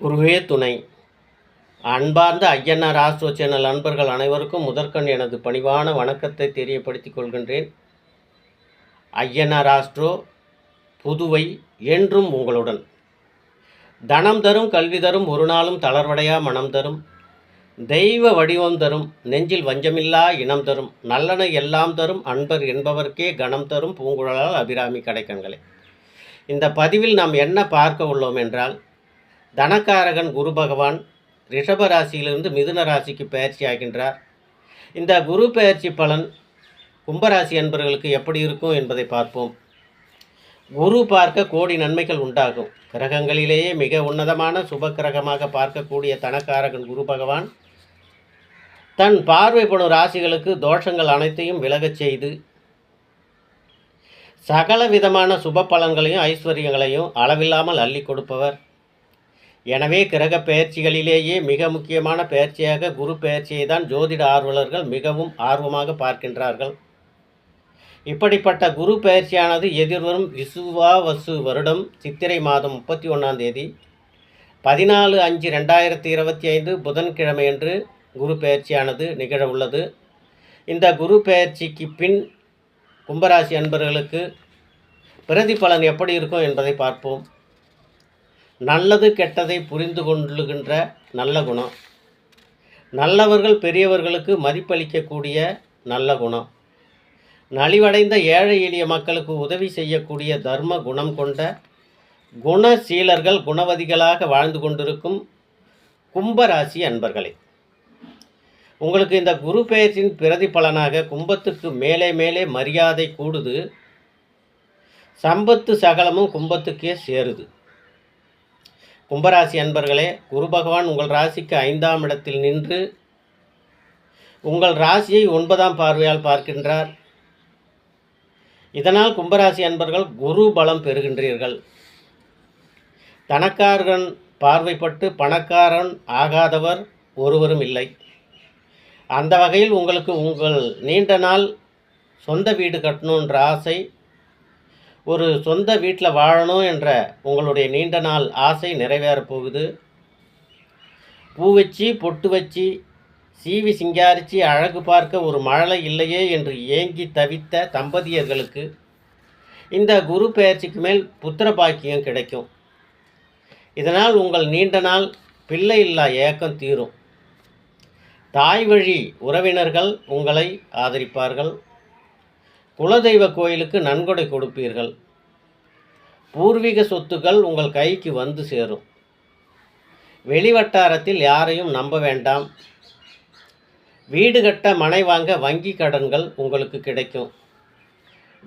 குருவே துணை அன்பார்ந்த ஐயனார் ஆஸ்ட்ரோ சேனல் அன்பர்கள் அனைவருக்கும் முதற்கண் எனது பணிவான வணக்கத்தை தெரியப்படுத்திக் கொள்கின்றேன். ஐயனார் ஆஸ்ட்ரோ புதுவை என்றும் உங்களுடன். தனம் தரும் கல்வி தரும் ஒரு நாளும் தளர்வடையா மனம் தரும். தெய்வ வடிவம் தரும் நெஞ்சில் வஞ்சமில்லா இனம் தரும். நல்லன எல்லாம் தரும் அன்பர் என்பவர்க்கே கணம் தரும் பூங்குழலால் அபிராமி கடைக்கண்களே இந்த பதிவில் நாம் என்ன பார்க்க உள்ளோம் என்றால் தனக்காரகன் குரு பகவான் ரிஷப ராசியிலிருந்து மிதுன ராசிக்கு பயிற்சி ஆகின்றார். இந்த குரு பயிற்சி பலன் கும்பராசி என்பவர்களுக்கு எப்படி இருக்கும் என்பதை பார்ப்போம். குரு பார்க்க கோடி நன்மைகள் உண்டாகும். கிரகங்களிலேயே மிக உன்னதமான சுப கிரகமாக பார்க்கக்கூடிய தனக்காரகன் குரு பகவான் தன் பார்வைப்படும் ராசிகளுக்கு தோஷங்கள் அனைத்தையும் விலகச் செய்து சகல விதமான சுப பலன்களையும் ஐஸ்வர்யங்களையும் அளவில்லாமல் அள்ளி கொடுப்பவர். எனவே கிரக பெயர்ச்சிகளிலேயே மிக முக்கியமான பெயர்ச்சியாக குரு பெயர்ச்சியை தான் ஜோதிட ஆர்வலர்கள் மிகவும் ஆர்வமாக பார்க்கின்றார்கள். இப்படிப்பட்ட குரு பெயர்ச்சியானது எதிர்வரும் விசுவாவசு வருடம் சித்திரை மாதம் முப்பத்தி ஒன்றாம் தேதி பதினாலு அஞ்சு ரெண்டாயிரத்தி இருபத்தி ஐந்து புதன்கிழமையன்று குரு பெயர்ச்சியானது நிகழ உள்ளது இந்த குரு பெயர்ச்சிக்கு பின் கும்பராசி அன்பர்களுக்கு பிரதிபலன் எப்படி இருக்கும் என்பதை பார்ப்போம். நல்லது கெட்டதை புரிந்து கொள்ளுகின்ற நல்ல குணம். நல்லவர்கள் பெரியவர்களுக்கு மதிப்பளிக்கக்கூடிய நல்ல குணம். நலிவடைந்த ஏழை எளிய மக்களுக்கு உதவி செய்யக்கூடிய தர்ம குணம் கொண்ட குணசீலர்கள் குணவதிகளாக வாழ்ந்து கொண்டிருக்கும் கும்பராசி அன்பர்களே உங்களுக்கு இந்த குரு பெயர்ச்சியின் பிரதிபலனாக கும்பத்துக்கு மேலே மேலே மரியாதை கூடுது. சம்பத்து சகலமும் கும்பத்துக்கே சேருது. கும்பராசி அன்பர்களே குரு பகவான் உங்கள் ராசிக்கு ஐந்தாம் இடத்தில் நின்று உங்கள் ராசியை ஒன்பதாம் பார்வையால் பார்க்கின்றார். இதனால் கும்பராசி அன்பர்கள் குரு பலம் பெறுகின்றீர்கள். தனக்காரன் பார்வைப்பட்டு பணக்காரன் ஆகாதவர் ஒருவரும் இல்லை. அந்த வகையில் உங்களுக்கு உங்கள் நீண்ட நாள் சொந்த வீடு கட்டணுன்ற ஆசை ஒரு சொந்த வீட்டில் வாழணும் என்ற உங்களுடைய நீண்ட நாள் ஆசை நிறைவேறப் போகுது. பூ வச்சு பொட்டு வச்சு சீவி சிங்காரிச்சு அழகு பார்க்க ஒரு மழலை இல்லையே என்று ஏங்கி தவித்த தம்பதியர்களுக்கு இந்த குரு பெயர்ச்சிக்கு மேல் புத்திர பாக்கியம் கிடைக்கும். இதனால் உங்கள் நீண்ட நாள் பிள்ளை இல்லா ஏக்கம் தீரும். தாய் வழி உறவினர்கள் உங்களை ஆதரிப்பார்கள். குலதெய்வ கோயிலுக்கு நன்கொடை கொடுப்பீர்கள். பூர்வீக சொத்துக்கள் உங்கள் கைக்கு வந்து சேரும். வெளிவட்டாரத்தில் யாரையும் நம்ப வேண்டாம். வீடு கட்ட மனை வாங்க வங்கி கடன்கள் உங்களுக்கு கிடைக்கும்.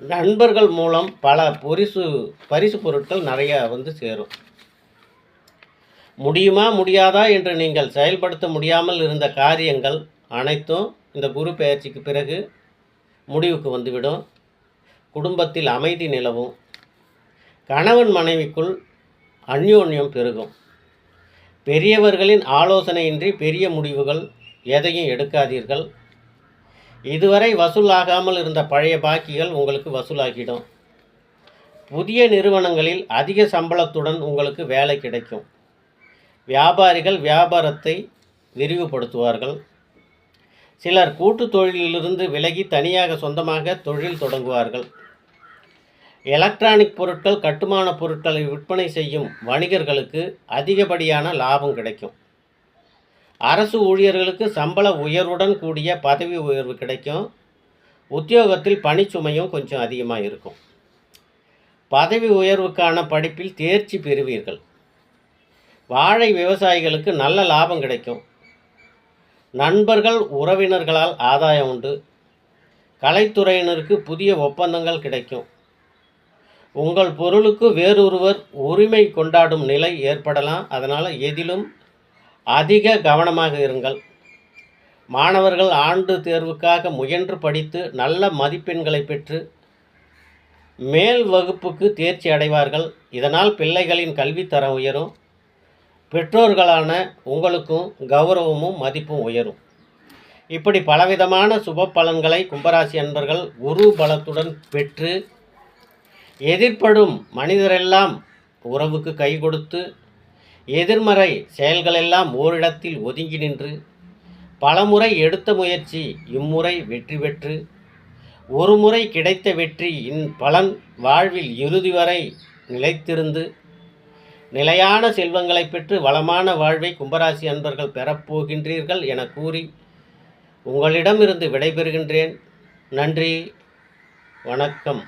நண்பர்கள் மூலம் பல பரிசு பரிசு பொருட்கள் நிறைய வந்து சேரும். முடியுமா முடியாதா என்று நீங்கள் செயல்படுத்த முடியாமல் இருந்த காரியங்கள் அனைத்தும் இந்த குரு பெயர்ச்சிக்கு பிறகு முடிவுக்கு வந்துவிடும். குடும்பத்தில் அமைதி நிலவும். கணவன் மனைவிக்குள் அந்யோன்யம் பெருகும். பெரியவர்களின் ஆலோசனையின்றி பெரிய முடிவுகள் எதையும் எடுக்காதீர்கள். இதுவரை வசூலாகாமல் இருந்த பழைய பாக்கிகள் உங்களுக்கு வசூலாகிடும். புதிய நிறுவனங்களில் அதிக சம்பளத்துடன் உங்களுக்கு வேலை கிடைக்கும். வியாபாரிகள் வியாபாரத்தை விரிவுபடுத்துவார்கள். சிலர் கூட்டு தொழிலிலிருந்து விலகி தனியாக சொந்தமாக தொழில் தொடங்குவார்கள். எலக்ட்ரானிக் பொருட்கள் கட்டுமான பொருட்களை விற்பனை செய்யும் வணிகர்களுக்கு அதிகப்படியான லாபம் கிடைக்கும். அரசு ஊழியர்களுக்கு சம்பள உயர்வுடன் கூடிய பதவி உயர்வு கிடைக்கும். உத்தியோகத்தில் பணிச்சுமையும் கொஞ்சம் அதிகமாக இருக்கும். பதவி உயர்வுக்கான படிப்பில் தேர்ச்சி பெறுவீர்கள். வாழை விவசாயிகளுக்கு நல்ல லாபம் கிடைக்கும். நண்பர்கள் உறவினர்களால் ஆதாயம் உண்டு. கலைத்துறையினருக்கு புதிய ஒப்பந்தங்கள் கிடைக்கும். உங்கள் பொருளுக்கு வேறொருவர் உரிமை கொண்டாடும் நிலை ஏற்படலாம். அதனால் எதிலும் அதிக கவனமாக இருங்கள். மாணவர்கள் ஆண்டு தேர்வுக்காக முயன்று படித்து நல்ல மதிப்பெண்களை பெற்று மேல் வகுப்புக்கு தேர்ச்சி அடைவார்கள். இதனால் பிள்ளைகளின் கல்வித்தரம் உயரும். பெற்றோர்களான உங்களுக்கும் கௌரவமும் மதிப்பும் உயரும். இப்படி பலவிதமான சுப பலன்களை கும்பராசி அன்பர்கள் குரு பலத்துடன் பெற்று எதிர்ப்படும் மனிதரெல்லாம் உறவுக்கு கை கொடுத்து எதிர்மறை செயல்களெல்லாம் ஓரிடத்தில் ஒதுங்கி நின்று பலமுறை எடுத்த முயற்சி இம்முறை வெற்றி பெற்று ஒரு முறை கிடைத்த இன் பலன் வாழ்வில் இறுதி வரை நிலைத்திருந்து நிலையான செல்வங்களை பெற்று வளமான வாழ்வை கும்பராசி அன்பர்கள் பெறப்போகின்றீர்கள் என கூறி உங்களிடமிருந்து விடைபெறுகின்றேன். நன்றி. வணக்கம்.